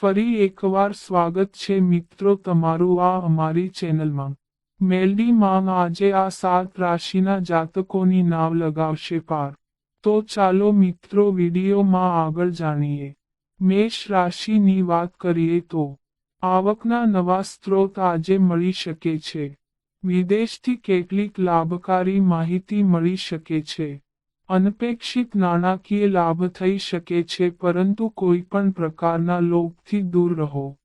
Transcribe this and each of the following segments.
ફરી એકવાર સ્વાગત છે મિત્રો તમારું આ અમારી ચેનલમાં. મેલડી માં આજે આ સાત રાશિના જાતકોની નાવ લગાવશે પાર. તો ચાલો મિત્રો વિડીયોમાં આગળ જાણીએ. મેષ રાશિની વાત કરીએ તો, આવકના નવા સ્ત્રોત આજે મળી શકે છે. વિદેશથી કેટલીક લાભકારી માહિતી મળી શકે છે. અનપેક્ષિત નાણાકીય લાભ થઈ શકે છે, પરંતુ કોઈ પણ પ્રકારના લોભથી દૂર રહો.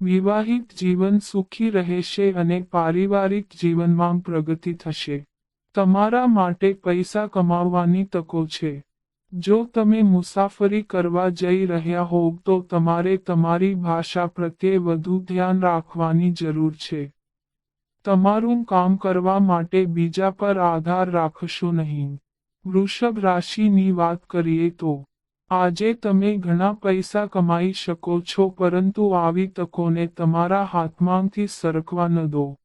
વિવાહિત જીવન સુખી રહેશે અને પારિવારિક જીવનમાં પ્રગતિ થશે. તમારા માટે પૈસા કમાવવાની તકો છે. જો તમે મુસાફરી કરવા જઈ રહ્યા હોવ, તો તમારે તમારી ભાષા પ્રત્યે વધુ ધ્યાન રાખવાની જરૂર છે. તમારું કામ કરવા માટે બીજા પર આધાર રાખશો નહીં. વૃષભ રાશિની વાત કરીએ તો, આજે તમે ઘણા પૈસા કમાઈ શકો છો પરંતુ આવી તકોને તમારા હાથમાંથી સરકવા ન દો.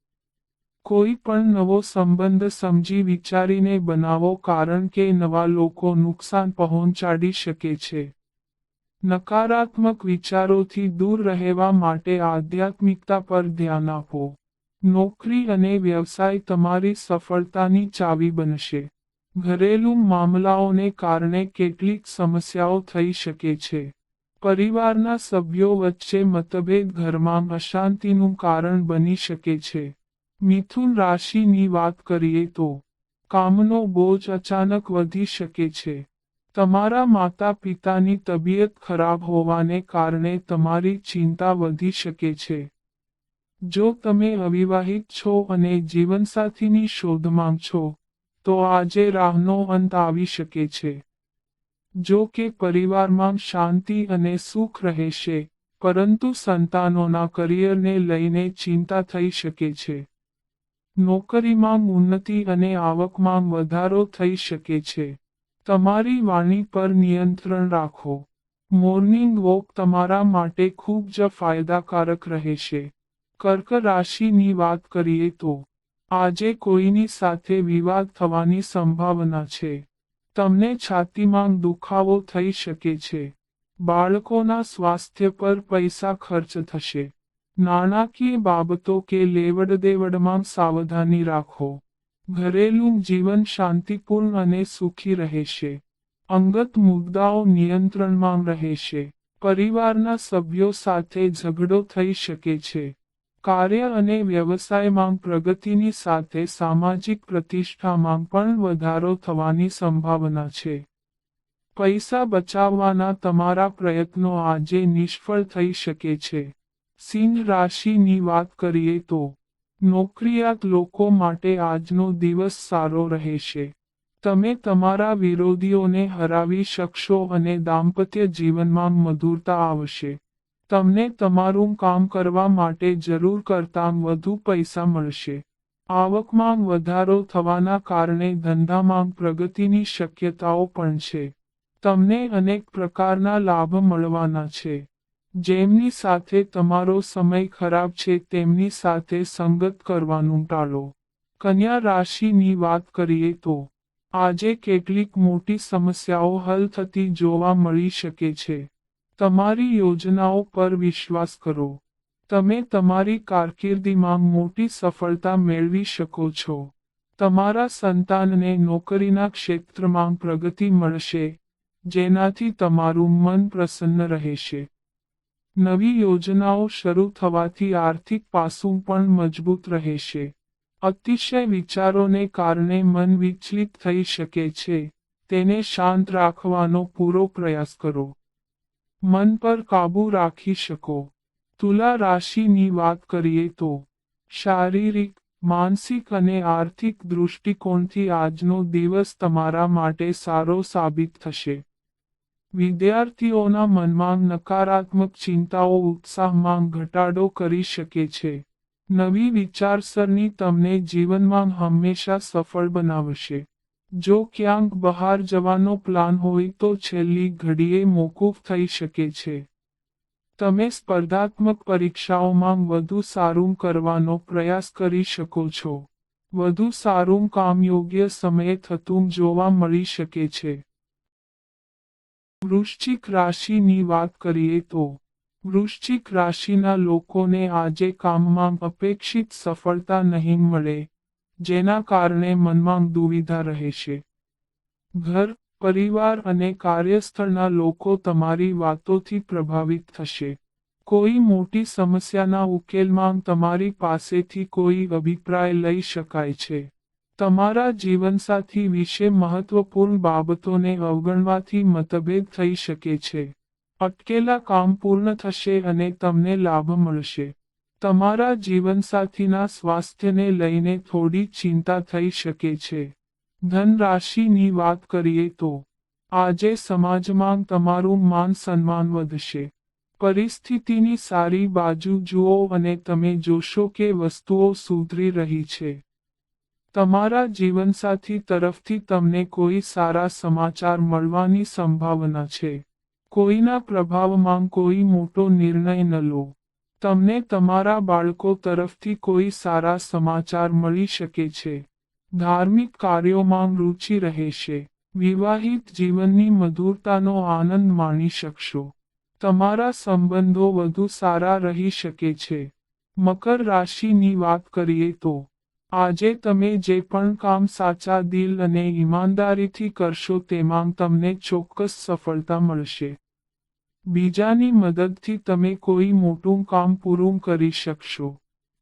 કોઈ પણ નવો સંબંધ સમજી વિચારીને બનાવો કારણ કે નવા લોકો નુકસાન પહોંચાડી શકે છે. નકારાત્મક વિચારોથી દૂર રહેવા માટે આધ્યાત્મિકતા પર ધ્યાન આપો. નોકરી અને વ્યવસાય તમારી સફળતાની ચાવી બનશે. ઘરેલું મામલાઓને કારણે કેટલીક સમસ્યાઓ થઈ શકે છે. પરિવારના સભ્યો વચ્ચે મતભેદ ઘરમાં અશાંતિનું કારણ બની શકે છે. મિથુન રાશિની વાત કરીએ તો, કામનો બોજ અચાનક વધી શકે છે. તમારા માતા પિતાની તબિયત ખરાબ હોવાને કારણે તમારી ચિંતા વધી શકે છે. જો તમે અવિવાહિત છો અને જીવનસાથીની શોધમાં છો તો આજે રાહનો અંત આવી શકે છે. જો કે પરિવારમાં શાંતિ અને સુખ રહેશે, પરંતુ સંતાનોના કરિયરને લઈને ચિંતા થઈ શકે છે. નોકરીમાં ઉન્નતિ અને આવકમાં વધારો થઈ શકે છે. તમારી વાણી પર નિયંત્રણ રાખો. મોર્નિંગ વોક તમારા માટે ખૂબ જ ફાયદાકારક રહેશે. કર્ક રાશિની વાત કરીએ તો આજે કોઈની સાથે વિવાદ થવાની સંભાવના છે. તમને છાતીમાં દુખાવો થઈ શકે છે. બાળકોના સ્વાસ્થ્ય પર પૈસા ખર્ચ થશે. નાણાકીય બાબતો કે લેવડ દેવડમાં સાવધાની રાખો. ઘરેલું જીવન શાંતિપૂર્ણ અને સુખી રહેશે. અંગત મુદ્દાઓ નિયંત્રણમાં રહેશે. પરિવારના સભ્યો સાથે ઝઘડો થઈ શકે છે. કાર્ય અને વ્યવસાયમાં પ્રગતિની સાથે સામાજિક પ્રતિષ્ઠામાં પણ વધારો થવાની સંભાવના છે. પૈસા બચાવવાના તમારા પ્રયત્નો આજે નિષ્ફળ થઈ શકે છે. સિંહ રાશિની વાત કરીએ તો, નોકરિયાત લોકો માટે આજનો દિવસ સારો રહેશે. તમે તમારા વિરોધીઓને હરાવી શકશો અને દાંપત્ય જીવનમાં મધુરતા આવશે. તમને તમારું કામ કરવા માટે જરૂર કરતાં વધુ પૈસા મળશે. આવકમાં વધારો થવાના કારણે ધંધામાં પ્રગતિની શક્યતાઓ પણ છે. તમને અનેક પ્રકારના લાભ મળવાના છે. જેમની સાથે તમારો સમય ખરાબ છે, તેમની સાથે સંગત કરવાનું ટાળો. કન્યા રાશિની વાત કરીએ તો, આજે કેટલીક મોટી સમસ્યાઓ હલ થતી જોવા મળી શકે છે. તમારી યોજનાઓ પર વિશ્વાસ કરો. તમે તમારી કારકિર્દીમાં મોટી સફળતા મેળવી શકો છો. તમારા સંતાનને નોકરીના ક્ષેત્રમાં પ્રગતિ મળશે, જેનાથી તમારું મન પ્રસન્ન રહેશે. નવી યોજનાઓ શરૂ થવાથી આર્થિક પાસું પણ મજબૂત રહેશે. અતિશય વિચારોને કારણે મન વિચલિત થઈ શકે છે. તેને શાંત રાખવાનો પૂરો પ્રયાસ કરો. મન પર કાબૂ રાખી શકો. તુલા રાશિની વાત કરીએ તો, શારીરિક, માનસિક અને આર્થિક દૃષ્ટિકોણથી આજનો દિવસ તમારા માટે સારો સાબિત થશે. વિદ્યાર્થીઓના મનમાં નકારાત્મક ચિંતાઓ, ઉત્સાહમાં ઘટાડો કરી શકે છે. નવી વિચારસરણી તમને જીવનમાં હંમેશા સફળ બનાવશે. જો ક્યાંક બહાર જવાનો પ્લાન હોય તો છેલ્લી ઘડીએ મોકૂફ થઈ શકે છે. તમે સ્પર્ધાત્મક પરીક્ષાઓમાં વધુ સારું કરવાનો પ્રયાસ કરી શકો છો. વધુ સારું કામ યોગ્ય સમયે થતું જોવા મળી શકે છે. વૃશ્ચિક રાશિની વાત કરીએ તો, વૃશ્ચિક રાશિના લોકોને આજે કામમાં અપેક્ષિત સફળતા નહીં મળે. જેના કારણે મનમાં દુવિધા રહેશે ઘર, પરિવાર અને કાર્યસ્થળના લોકો તમારી વાતોથી પ્રભાવિત થશે. કોઈ મોટી સમસ્યાના ઉકેલમાં તમારી પાસેથી કોઈ અભિપ્રાય લઈ શકાય છે. તમારા જીવનસાથી વિશે મહત્વપૂર્ણ બાબતોને અવગણવાથી મતભેદ થઈ શકે છે. અટકેલા કામ પૂર્ણ થશે અને તમને લાભ મળશે. તમારા જીવનસાથીના સ્વાસ્થ્યને લઈને થોડી ચિંતા થઈ શકે છે. ધનરાશિની વાત કરીએ તો, આજે સમાજમાં તમારું માન સન્માન વધશે. પરિસ્થિતિની સારી બાજુ જુઓ અને તમે જોશો કે વસ્તુઓ સુધરી રહી છે. તમારા જીવનસાથી તરફથી તમને કોઈ સારા સમાચાર મળવાની સંભાવના છે. કોઈના પ્રભાવમાં કોઈ મોટો નિર્ણય ન લો. તમને તમારા બાળકો તરફથી કોઈ સારા સમાચાર મળી શકે છે. ધાર્મિક કાર્યોમાં રુચિ રહેશે. વિવાહિત જીવનની મધુરતાનો આનંદ માણી શકશો. તમારા સંબંધો વધુ સારા રહી શકે છે. મકર રાશિની વાત કરીએ તો, આજે તમે જે પણ કામ સાચા દિલ અને ઈમાનદારીથી કરશો તેમાં તમને ચોક્કસ સફળતા મળશે. બીજાની મદદથી તમે કોઈ મોટું કામ પૂરું કરી શકશો.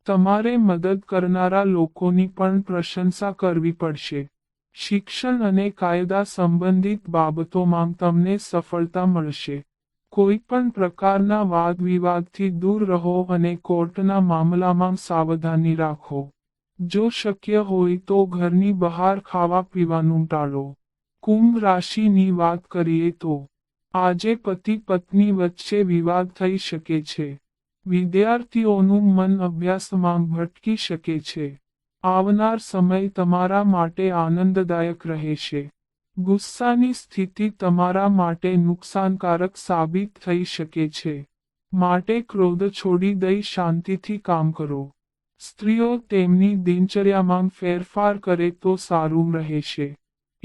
તમારે મદદ કરનારા લોકોની પણ પ્રશંસા કરવી પડશે. શિક્ષણ અને કાયદા સંબંધિત બાબતોમાં તમને સફળતા મળશે. કોઈ પણ પ્રકારના વાદ વિવાદથી દૂર રહો અને કોર્ટના મામલામાં સાવધાની રાખો. જો શક્ય હોય તો ઘરની બહાર ખાવા પીવાનું ટાળો. કુંભ રાશિની વાત કરીએ તો આજે પતિ પત્ની વચ્ચે વિવાદ થઈ શકે છે. વિદ્યાર્થીઓનું મન અભ્યાસમાં ભટકી શકે છે. આવનાર સમય તમારા માટે આનંદદાયક રહેશે. ગુસ્સાની સ્થિતિ તમારા માટે નુકસાનકારક સાબિત થઈ શકે છે. માટે ક્રોધ છોડી દઈ શાંતિથી કામ કરો. સ્ત્રીઓ તેમની દિનચર્યામાં ફેરફાર કરે તો સારું રહેશે.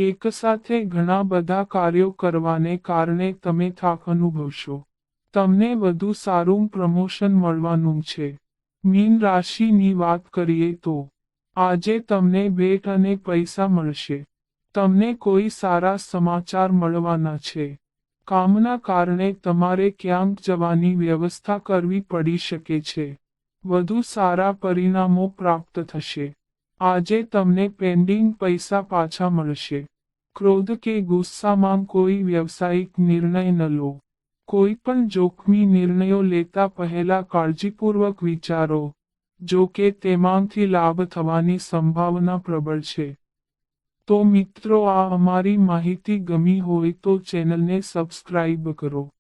એકસાથે ઘણા બધા કાર્યો કરવાને કારણે તમે થાક અનુભવશો. તમને વધુ સારું પ્રમોશન મળવાનું છે. મીન રાશિની વાત કરીએ તો, આજે તમને ભેટ અને પૈસા મળશે. તમને કોઈ સારા સમાચાર મળવાના છે. કામના કારણે તમારે ક્યાંક જવાની વ્યવસ્થા કરવી પડી શકે છે. વધુ સારા પરિણામો પ્રાપ્ત થશે. આજે તમને પેન્ડિંગ પૈસા પાછા મળશે. ક્રોધ કે ગુસ્સામાં કોઈ વ્યવસાયિક નિર્ણય ન લો. કોઈ પણ જોખમી નિર્ણયો લેતા પહેલા કાળજીપૂર્વક વિચારો, જો કે તેમાંથી લાભ થવાની સંભાવના પ્રબળ છે. તો મિત્રો, આ અમારી માહિતી ગમી હોય તો ચેનલને સબસ્ક્રાઇબ કરો.